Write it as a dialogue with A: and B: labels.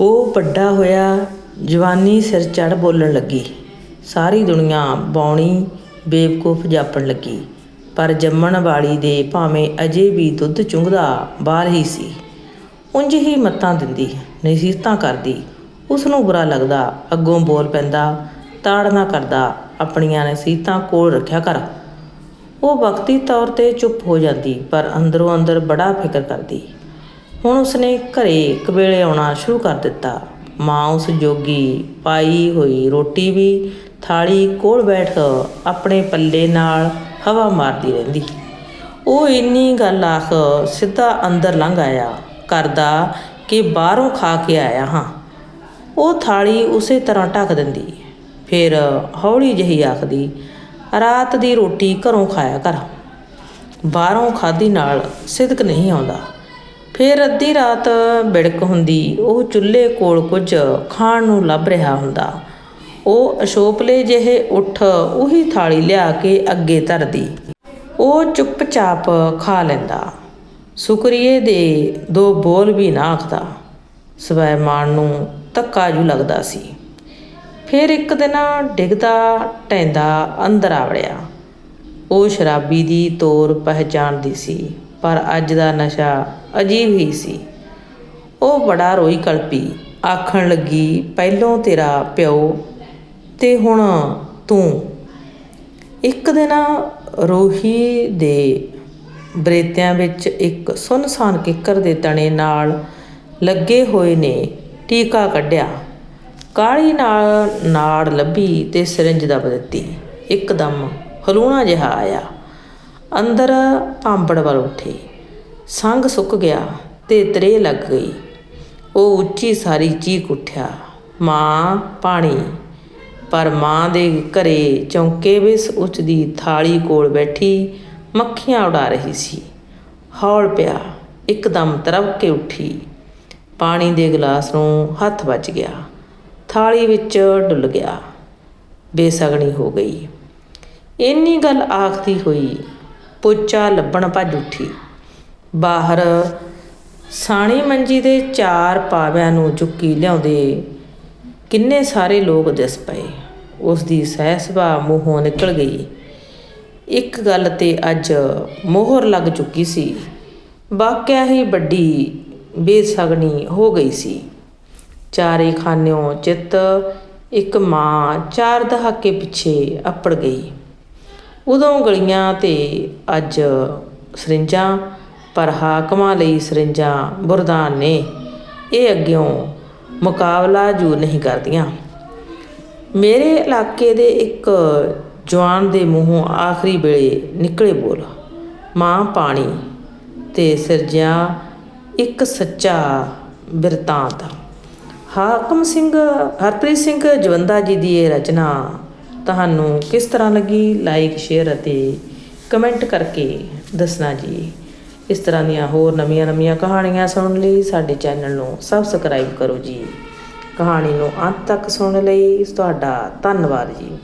A: ਉਹ ਵੱਡਾ ਹੋਇਆ, ਜਵਾਨੀ ਸਿਰ ਚੜ੍ਹ ਬੋਲਣ ਲੱਗੀ। ਸਾਰੀ ਦੁਨੀਆ ਬੌਣੀ, ਬੇਵਕੂਫ ਜਾਪਣ ਲੱਗੀ। ਪਰ ਜੰਮਣ ਵਾਲੀ ਦੇ ਭਾਵੇਂ ਅਜੇ ਵੀ ਦੁੱਧ ਚੁੰਘਦਾ ਬਾਹਰ ਹੀ ਸੀ। ਉਂਝ ਹੀ ਮੱਤਾਂ ਦਿੰਦੀ, ਨਸੀਹਤਾਂ ਕਰਦੀ। ਉਸ ਨੂੰ ਬੁਰਾ ਲੱਗਦਾ, ਅੱਗੋਂ ਬੋਲ ਪੈਂਦਾ ਤਾੜਨਾ ਕਰਦਾ, ਆਪਣੀਆਂ ਨਸੀਹਤਾਂ ਕੋਲ ਰੱਖਿਆ ਕਰ। ਉਹ ਵਕਤੀ ਤੌਰ ਤੇ ਚੁੱਪ ਹੋ ਜਾਂਦੀ, ਪਰ ਅੰਦਰੋਂ ਅੰਦਰ ਬੜਾ ਫਿਕਰ ਕਰਦੀ। ਹੁਣ ਉਸਨੇ ਘਰੇ ਕਬੇਲੇ ਆਉਣਾ ਸ਼ੁਰੂ ਕਰ ਦਿੱਤਾ। ਮਾਂ ਉਸ ਜੋਗੀ ਪਾਈ ਹੋਈ ਰੋਟੀ ਵੀ ਥਾਲੀ ਕੋਲ ਬੈਠ ਆਪਣੇ ਪੱਲੇ ਨਾਲ ਹਵਾ ਮਾਰਦੀ ਰਹਿੰਦੀ। ਉਹ ਇੰਨੀ ਗੱਲ ਆਖ ਸਿੱਧਾ ਅੰਦਰ ਲੰਘ ਆਇਆ, ਕਰਦਾ ਕਿ ਬਾਹਰੋਂ ਖਾ ਕੇ ਆਇਆ ਹਾਂ। ਉਹ ਥਾਲੀ ਉਸੇ ਤਰ੍ਹਾਂ ਢੱਕ ਦਿੰਦੀ। ਫਿਰ ਹੌਲੀ ਜਿਹੀ ਆਖਦੀ, ਰਾਤ ਦੀ ਰੋਟੀ ਘਰੋਂ ਖਾਇਆ ਕਰ। ਬਾਹਰੋਂ ਖਾਦੀ ਨਾਲ ਸਿਦਕ ਨਹੀਂ ਆਉਂਦਾ। ਫਿਰ ਅੱਧੀ ਰਾਤ ਬਿੜਕ ਹੁੰਦੀ, ਉਹ ਚੁੱਲ੍ਹੇ ਕੋਲ ਕੁਝ ਖਾਣ ਨੂੰ ਲੱਭ ਰਿਹਾ ਹੁੰਦਾ। ਉਹ ਅਸ਼ੋਪਲੇ ਜਿਹੇ ਉੱਠ ਉਹੀ ਥਾਲੀ ਲਿਆ ਕੇ ਅੱਗੇ ਧਰਦੀ। ਉਹ ਚੁੱਪਚਾਪ ਖਾ ਲੈਂਦਾ। ਸ਼ੁਕਰੀਏ ਦੇ, ਦੋ ਬੋਲ ਵੀ ਨਾ ਆਖਦਾ। ਸਵੈ ਮਾਣ ਨੂੰ ਧੱਕਾ ਜੂ ਲੱਗਦਾ ਸੀ। ਫਿਰ ਇੱਕ ਦਿਨ ਡਿੱਗਦਾ ਟੈਂਦਾ ਅੰਦਰ ਆ ਵੜਿਆ। ਉਹ ਸ਼ਰਾਬੀ ਦੀ ਤੌਰ ਪਹਿਚਾਣਦੀ ਸੀ। ਪਰ ਅੱਜ ਦਾ ਨਸ਼ਾ ਅਜੀਬ ਹੀ ਸੀ। ਉਹ ਬੜਾ ਰੋਈ ਕਲਪੀ, ਆਖਣ ਲੱਗੀ, ਪਹਿਲੋਂ ਤੇਰਾ ਪਿਓ ਤੇ ਹੁਣ ਤੂੰ। ਇੱਕ ਦਿਨ ਰੋਹੀ ਦੇ ਬਰੇਤਿਆਂ ਵਿੱਚ ਇੱਕ ਸੁਨਸਾਨ ਕਿੱਕਰ ਦੇ ਤਣੇ ਨਾਲ ਲੱਗੇ ਹੋਏ ਨੇ ਟੀਕਾ ਕੱਢਿਆ। ਕਾਲੀ ਨਾਲ ਨਾੜ ਲੱਭੀ ਤੇ ਸਿਰੰਜ ਦੱਬ ਦਿੱਤੀ। ਇੱਕਦਮ ਹਲੂਣਾ ਜਿਹਾ ਆਇਆ। ਅੰਦਰ ਭਾਂਬੜ ਵੱਲ ਉੱਠੇ। ਸੰਗ ਸੁੱਕ ਗਿਆ ਤੇ ਤਰੇ ਲੱਗ ਗਈ। ਉਹ ਉੱਚੀ ਸਾਰੀ ਚੀਕ ਉੱਠਿਆ। ਮਾਂ, ਪਾਣੀ। ਪਰ ਮਾਂ ਦੇ ਘਰੇ ਚੌਂਕੇ ਵਿੱਚ ਉੱਚ ਦੀ ਥਾਲੀ ਕੋਲ ਬੈਠੀ ਮੱਖੀਆਂ ਉਡਾ ਰਹੀ ਸੀ। ਹੌਲ ਪਿਆ, ਇੱਕਦਮ ਤਰਵ ਕੇ ਉੱਠੀ। ਪਾਣੀ ਦੇ ਗਲਾਸ ਨੂੰ ਹੱਥ ਵੱਜ ਗਿਆ। ਥਾਲੀ ਵਿੱਚ ਡੁੱਲ ਗਿਆ। ਬੇਸਗਣੀ ਹੋ ਗਈ। ਇੰਨੀ ਗੱਲ ਆਖਦੀ ਹੋਈ ਪੋਚਾ ਲੱਭਣ ਭੱਜ ਉੱਠੀ। ਬਾਹਰ ਸਾਣੀ ਮੰਜੀ ਦੇ ਚਾਰ ਪਾਵਿਆਂ ਨੂੰ ਚੁੱਕੀ ਲਿਆਉਂਦੇ ਕਿੰਨੇ ਸਾਰੇ ਲੋਕ ਦਿਸ ਪਏ। ਉਸ ਦੀ ਸਹਿ ਸੁਭਾਅ ਮੂੰਹੋਂ ਨਿਕਲ ਗਈ। ਇੱਕ ਗੱਲ ਤੇ ਅੱਜ ਮੋਹਰ ਲੱਗ ਚੁੱਕੀ ਸੀ। ਵਾਕਿਆ ਹੀ ਵੱਡੀ ਬੇਸਗਣੀ ਹੋ ਗਈ ਸੀ। ਚਾਰੇ ਖਾਨਿਓ ਚਿੱਤ, ਇੱਕ ਮਾਂ, ਚਾਰ ਦਹਾਕੇ ਪਿੱਛੇ ਅੱਪੜ ਗਈ। ਉਦੋਂ ਗਲੀਆਂ ਤੇ ਅੱਜ ਸਰਿੰਜਾਂ, ਪਰ ਹਾਕਮਾਂ ਲਈ ਸਰਿੰਜਾਂ ਬੁਰਦਾਨ ਨੇ। ਇਹ ਅੱਗਿਓਂ ਮੁਕਾਬਲਾ ਜੂ ਨਹੀਂ ਕਰਦੀਆਂ। ਮੇਰੇ ਇਲਾਕੇ ਦੇ ਇੱਕ ਜਵਾਨ ਦੇ ਮੂੰਹੋਂ ਆਖਰੀ ਵੇਲੇ ਨਿਕਲੇ ਬੋਲ, ਮਾਂ ਪਾਣੀ ਤੇ ਸਿਰਜਿਆ ਇੱਕ ਸੱਚਾ ਬਿਰਤਾਂਤ। ਹਾਕਮ ਸਿੰਘ, ਹਰਪ੍ਰੀਤ ਸਿੰਘ ਜਵੰਦਾ ਜੀ ਦੀ ਇਹ ਰਚਨਾ ਤੁਹਾਨੂੰ ਕਿਸ ਤਰ੍ਹਾਂ ਲੱਗੀ? ਲਾਈਕ ਸ਼ੇਅਰ ਅਤੇ ਕਮੈਂਟ ਕਰਕੇ ਦੱਸਣਾ ਜੀ। ਇਸ ਤਰ੍ਹਾਂ ਦੀਆਂ ਹੋਰ ਨਵੀਆਂ ਨਵੀਆਂ ਕਹਾਣੀਆਂ ਸੁਣਨ ਲਈ ਸਾਡੇ ਚੈਨਲ ਨੂੰ ਸਬਸਕ੍ਰਾਈਬ ਕਰੋ ਜੀ। ਕਹਾਣੀ ਨੂੰ ਅੰਤ ਤੱਕ ਸੁਣਨ ਲਈ ਤੁਹਾਡਾ ਧੰਨਵਾਦ ਜੀ।